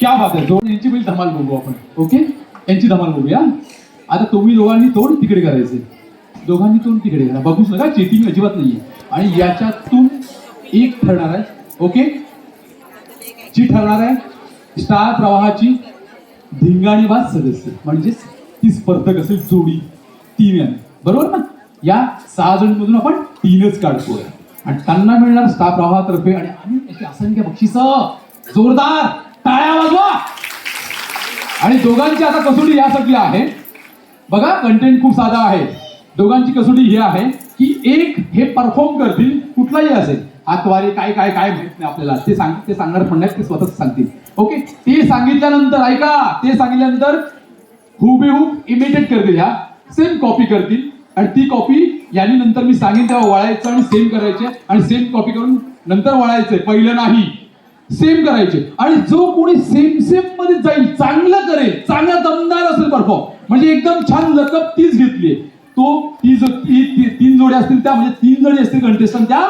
क्या बात आहे दोन यांची पहिली धमाल बघू आपण ओके यांची धमाल बघूया आता तुम्ही दोघांनी तोंड तिकडे करायचे. दोघांनी तोंड तिकडे करा. बघूच नका चेटिंग अजिबात नाहीये. आणि याच्यातून एक ठरणार आहे. ओके जी ठरणार आहे स्टार प्रवाहाची धिंगाणीबाज सदस्य. म्हणजेच ती स्पर्धक असेल जोडी. तीन आहे बरोबर ना? या सहा जणीमधून आपण तीनच काढतोय. आणि त्यांना मिळणार स्टार प्रवाहातर्फे आणि अनेक त्याची असंख्य बक्षिस. जोरदार. टाळ्या वाजवा. आणि दोघांची आता कसोटी यासाठी आहे. बघा कंटेंट खूप साधा आहे. दोघांची कसोटी ही आहे की एक हे परफॉर्म करतील कुठलाही असेल. हातवारे काय काय काय माहीत नाही आपल्याला. ते सांग ते सांगणार पण नाही ते स्वतःच सांगतील. ओके ते सांगितल्यानंतर ऐका ते सांगितल्यानंतर हुबेहूब इमिटेट करतील ह्या सेम कॉपी करतील. आणि ती कॉपी यांनी नंतर मी सांगेन तेव्हा वळायचं आणि सेम करायचे. आणि सेम कॉपी करून नंतर वळायचंय पहिलं नाही. सेम करायचे. आणि जो कोणी सेम सेममध्ये जाईल चांगलं करेल चांगला दमदार असेल परफॉर्म म्हणजे एकदम छान लकप तीच घेतली. तो ती तीन जोड्या असतील त्या म्हणजे तीन जणी असतील कंटेस्टंट त्या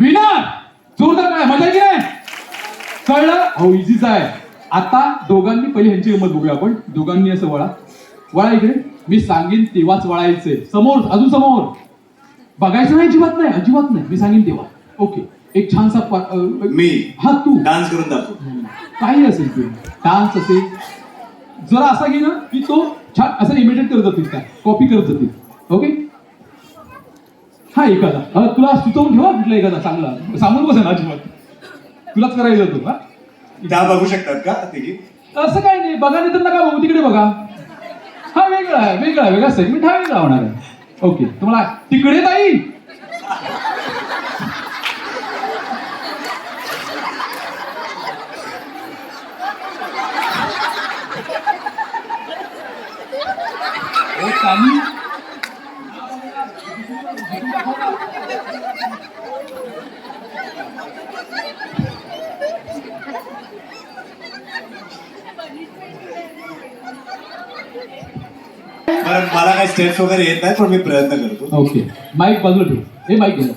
विनर जोरदार काय? मजा की नाही कळलं? हो इझीच आहे. आता दोघांनी पहिले ह्यांची गंमत बघूया आपण. दोघांनी असं वळा. वळा इकडे. मी सांगेन तेव्हाच वळायचंय. समोर अजून समोर. बघायचं नाही अजिबात नाही अजिबात नाही. मी सांगेन तेव्हा. ओके. एक छानसा मी. हा तू. डान्स करून दाखवू. काही असेल ते. डान्स असेल जरा असा घे ना की तो छान असं इमिटेट करत जातील काय? कॉपी करत जातील. ओके हा एखादा. तुला सुचवून ठेवा कुठला एखादा चांगला. सांगून बसेल अजिबात. तुलाच करायचं तू हा? त्या बघू शकतात का तिघी? असं काही नाही. बघा नाही तर नका बघू. तिकडे बघा. हा वेगळा आहे वेगळा आहे. वेगळा सेगमेंट हा वेगळा होणार आहे. ओके तुम्हाला तिकडे ताई बरं मला काही स्टेप्स वगैरे येत नाही पण मी प्रयत्न करतो. ओके माईक बाजूला ठेव. हे माईक गेलं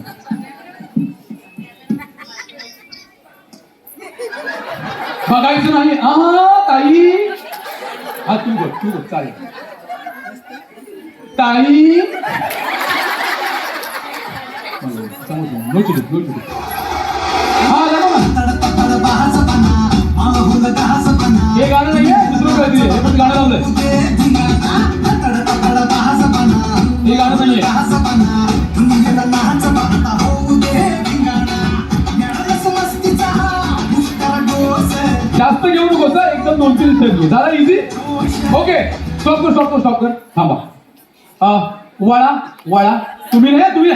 बघायचं नाही. आ ताई. हा तू बघ तू बघ चालेल. ताई. हे गाणं नाही दुसरं काहीतरी आहे. पण गाणं लावलंय. हे गाणं नाहीये. जास्त घेऊ नको एकदम दोन तीन झाला इझी ओके स्टॉप कर स्टॉप कर स्टॉप कर. थांबा. वळा वळा तुम्ही नाही तुम्ही.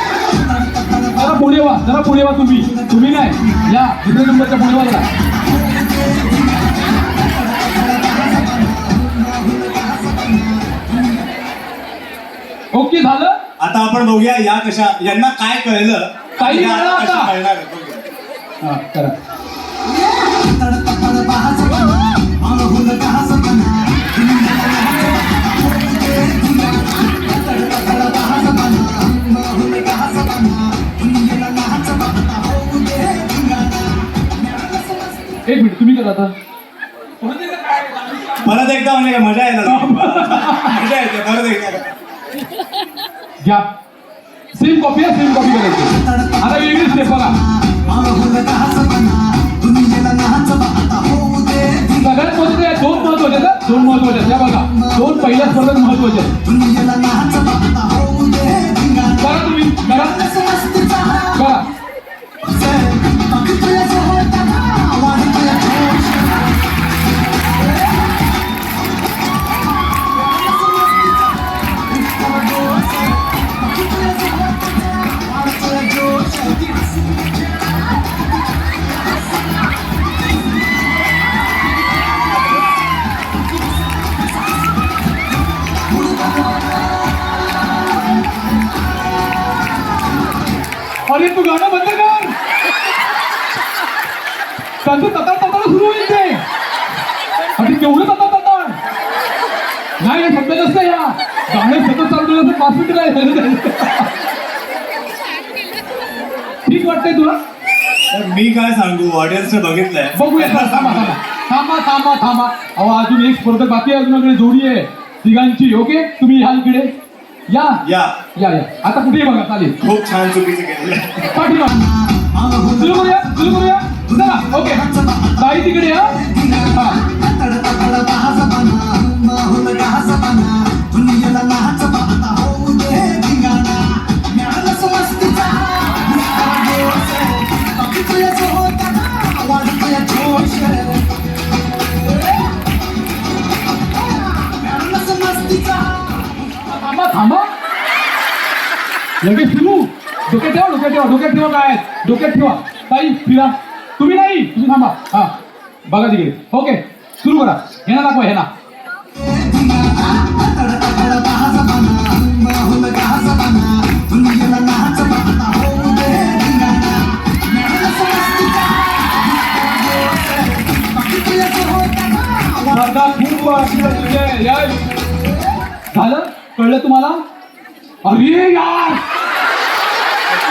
जरा पुढे वा जरा पुढे वा तुम्ही. तुम्ही नाही. या दुसऱ्या नंबरच्या पुढे वा जरा. ओके झालं? आता आपण बघूया या कशा यांना काय कळलं? काही. कळणार करा. एक मिनिट तुम्ही करा आता. परत एकदा म्हणजे काय मजा येणार. मजा येते परत एकदा. घ्या. सेम कॉपी आहे सेम कॉपी करायची. आता वेगळी स्टेप बघा. सगळ्यात महत्त्वाचे या दोन महत्त्वाचे आहेत दोन महत्त्वाचे आहेत. या बघा दोन पहिल्या स्पर्धेत महत्त्वाचे आहेत. करा तुम्ही करा. करा. बंद कर त्यांचं तताळ तताळ सुरू होईल ते. आणि केवढं तताळ तताळ नाही नाही समजत असतं या. गाणे सतत चालू असं पाच ठीक वाटतंय तुला? मी काय सांगू? ऑडियन्सने बघितलंय. बघूया थांबा थांबा थांबा. थांबा थांबा अहो अजून एक स्पर्धक बाकी आहे अजून जोडी आहे. तिघांची ओके? तुम्ही या इकडे या. या. या या. आता कुठेही बघा चालेल. खूप छान चुकीचं केलेलं पाठीमा सुरू करूया सुरू करूया चला ओके. ताई तिकडे या हा. तड लगेच फिरू डोके ठेवा डोक्यात ठेवा डोक्यात ठेवा काय? डोक्यात ठेवा. ताई फिरा. तुम्ही नाही? तुम्ही थांबा. हा. बघा तिकडे. ओके. सुरू करा. हे ना दाखवा हे ना. झालं? कळलं तुम्हाला? अरे यार!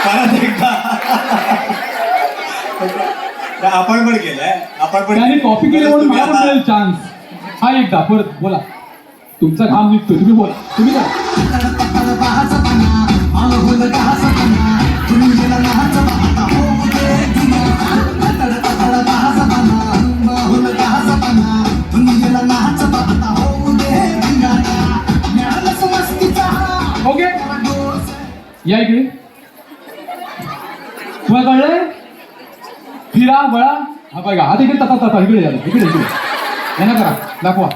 परत एकदा. तर आपण पण केलंय आपण पण त्याने कॉपी केली म्हणून मला पण मिळेल चान्स हा एकदा परत बोला. तुमचा घाम निघतोय तुम्ही बोला. तुम्ही समस्तीचा ओके. या इकडे. तुला कळलंय फिरा बळा हा बघा आता इकडे तसा तसा इकडे इकडे इकडे यांना करा दाखवा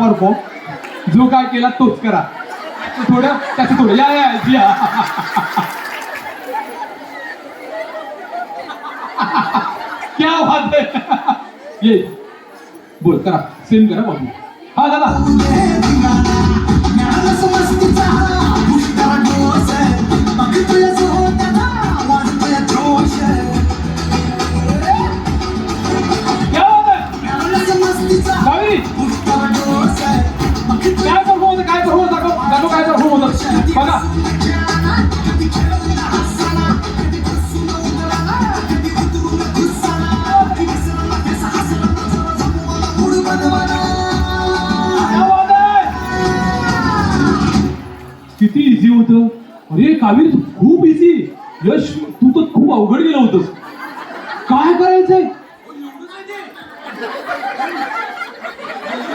परफॉर्म जो काय केला तोच करा. त्याचं थोडं त्याचं थोडं. या या या. क्या बात आहे ये. बोल करा. सेम करा बघू. हा दादा किती इझी होत. अरे कावीर तू खूप इझी यश तू तर खूप अवघड गेलं होतंस. काय करायचंय?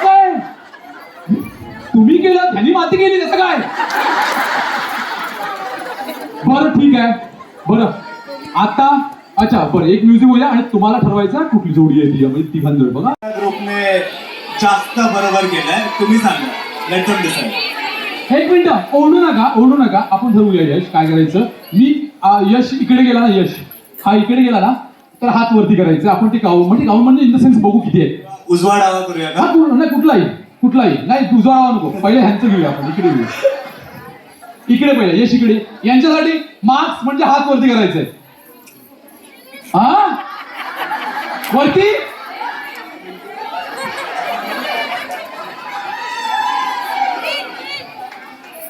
काय? तुम्ही केलं त्यांनी माती केली त्याचं काय? आहे बरं. आता अच्छा बरं एक म्युझिक होऊया आणि तुम्हाला ठरवायचं कुठली जोडी आहे ती म्हणजे तिघांजोड बघा. त्या ग्रुपने जास्त बरोबर केलंय तुम्ही सांगा. लेट दम डिसाईड एक मिनिट ओढू नका ओढू नका. आपण ठरवूया यश काय करायचं? मी यश इकडे गेला ना यश. हा इकडे गेला ना तर हात वरती करायचं. आपण ते गाऊ म्हणजे गाऊ म्हणजे इन द सेन्स बघू किती आहे. उजवा डावा करूया का? नाही कुठलाही कुठलाही. नाही तुझा आवा नको. पहिले ह्यांचं घेऊया आपण इकडे घेऊया. इकडे पहिले यश इकडे. यांच्यासाठी मास्क म्हणजे हात वरती करायचंय हा? वरती?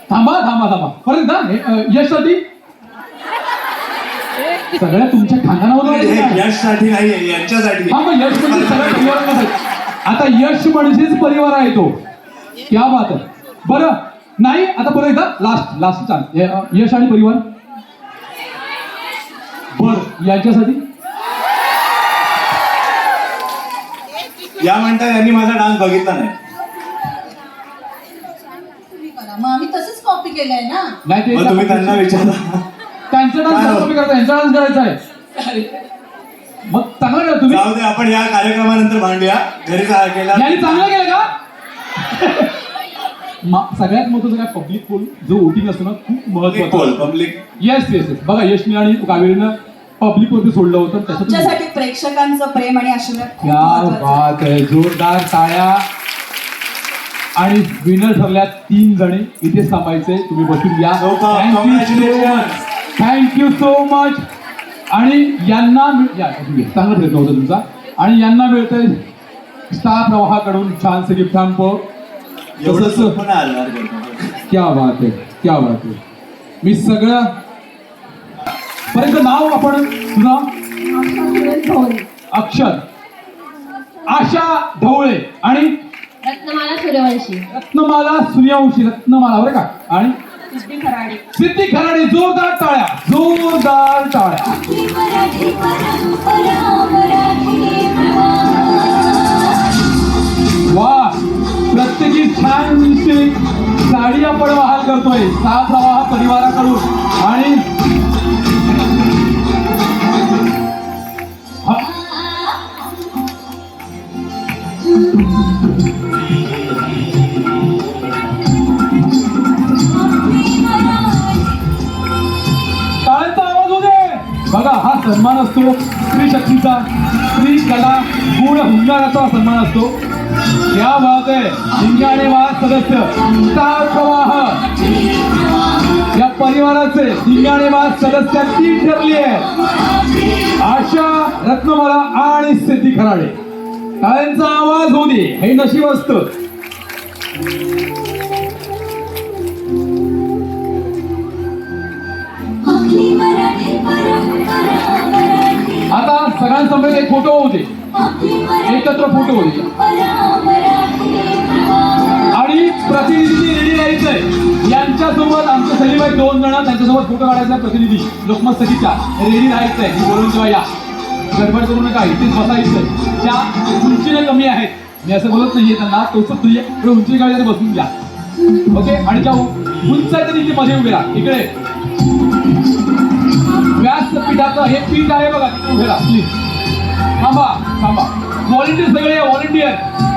थांबा थांबा थांबा. परत एकदा अ, यशसाठी? सगळ्या तुमच्या खानदानावर हे यशसाठी नाहीये यांच्यासाठी. हा मग यश म्हणजे सगळ्या परिवारामध्ये आता यश म्हणजेच परिवार आहे तो. क्या बात आहे. बरं नाही आता परत एकदा. लास्ट लास्ट चान्स यश आणि परिवार? बर याच्यासाठी? या म्हणता यांनी माझा डान्स बघितला नाही. तुम्ही करा मग आम्ही तसंच कॉपी केलंय ना? नाही ते मग तुम्ही त्यांना विचारा. त्यांचा डान्स कॉपी करता यांचा डान्स करायचा आहे. मग चांगलं केलं तुम्ही. जाऊ दे आपण या कार्यक्रमानंतर भांडूया. घरी जा गेला यांनी चांगलं केलं का? सगळ्यात महत्वाचं काय? पब्लिक पोल जो वोटिंग असतो ना खूप महत्त्वाचा पब्लिक येस येस येस बघा यशने आणि कावेरीनं पब्लिक वरती सोडलं होतं. त्याच्यातून आमच्यासाठी प्रेक्षकांचं प्रेम आणि आशीर्वाद खूप क्या महत्त्वाचं आहे. बात आहे. जोरदार टाळ्या. आणि विनर ठरल्या तीन जणे. इथेच थांबायचे तुम्ही बसून congratulations. थँक्यू सो मच आणि यांना या. चांगला प्रयत्न होता तुमचा. आणि यांना मिळतंय स्टार प्रवाहाकडून छानसे गिफ्ट हॅम्प एवढं तसंच सोपं नाही आलं अरे बाबा. क्या बात आहे क्या बात आहे मी सगळं पर्यंत नाव आपण तुझं अक्षर. आशा ढवळे आणि रत्नमाला सूर्यवंशी. रत्नमाला सूर्यवंशी रत्नमाला बरं का? आणि सिद्धी खराडे. सिद्धी खराडे जोरदार टाळ्या जोरदार टाळ्या. प्रवाह करतोय सहा प्रवाह परिवाराकडून. आणि बघा हा सन्मान असतो. स्त्री शक्तीचा. स्त्री कला गुण हुंगाराचा सन्मान असतो. क्या बात आहे हिंगाणे वाद सदस्य स्टार प्रवाह। या परिवाराचे हिंगाणे वाद सदस्य तीन ठरली आहे. आशा रत्नमाला आणि सिद्धी खराडे. टाळ्यांचा आवाज होऊ दे. हे नशीब असतं. आता सगळ्यांसमोर एक फोटो होऊ दे. एकत्र फोटो आणि प्रतिनिधी रेडी राहायचंय यांच्यासोबत आमचे सलीबाई दोन जण त्यांच्यासोबत फोटो काढायचा प्रतिनिधी लोकमत सखीच्या रेडी राहायचंय मी बोलून किंवा या. गडबड करू नका इथेच बसायचंय त्या उंचीने कमी आहेत. मी असं बोलत नाहीये त्यांना. तोच तुझ्या एवढं उंची कमी बसून घ्या. ओके? आणि त्या उंच आहे तिथे मध्ये उभे राहा. इकडे. व्यासपीठाचं हे पीठ आहे बघा उभे राहा. प्लीज थांबा थांबा व्हॉलेंटियर सगळे व्हॉलेंटियर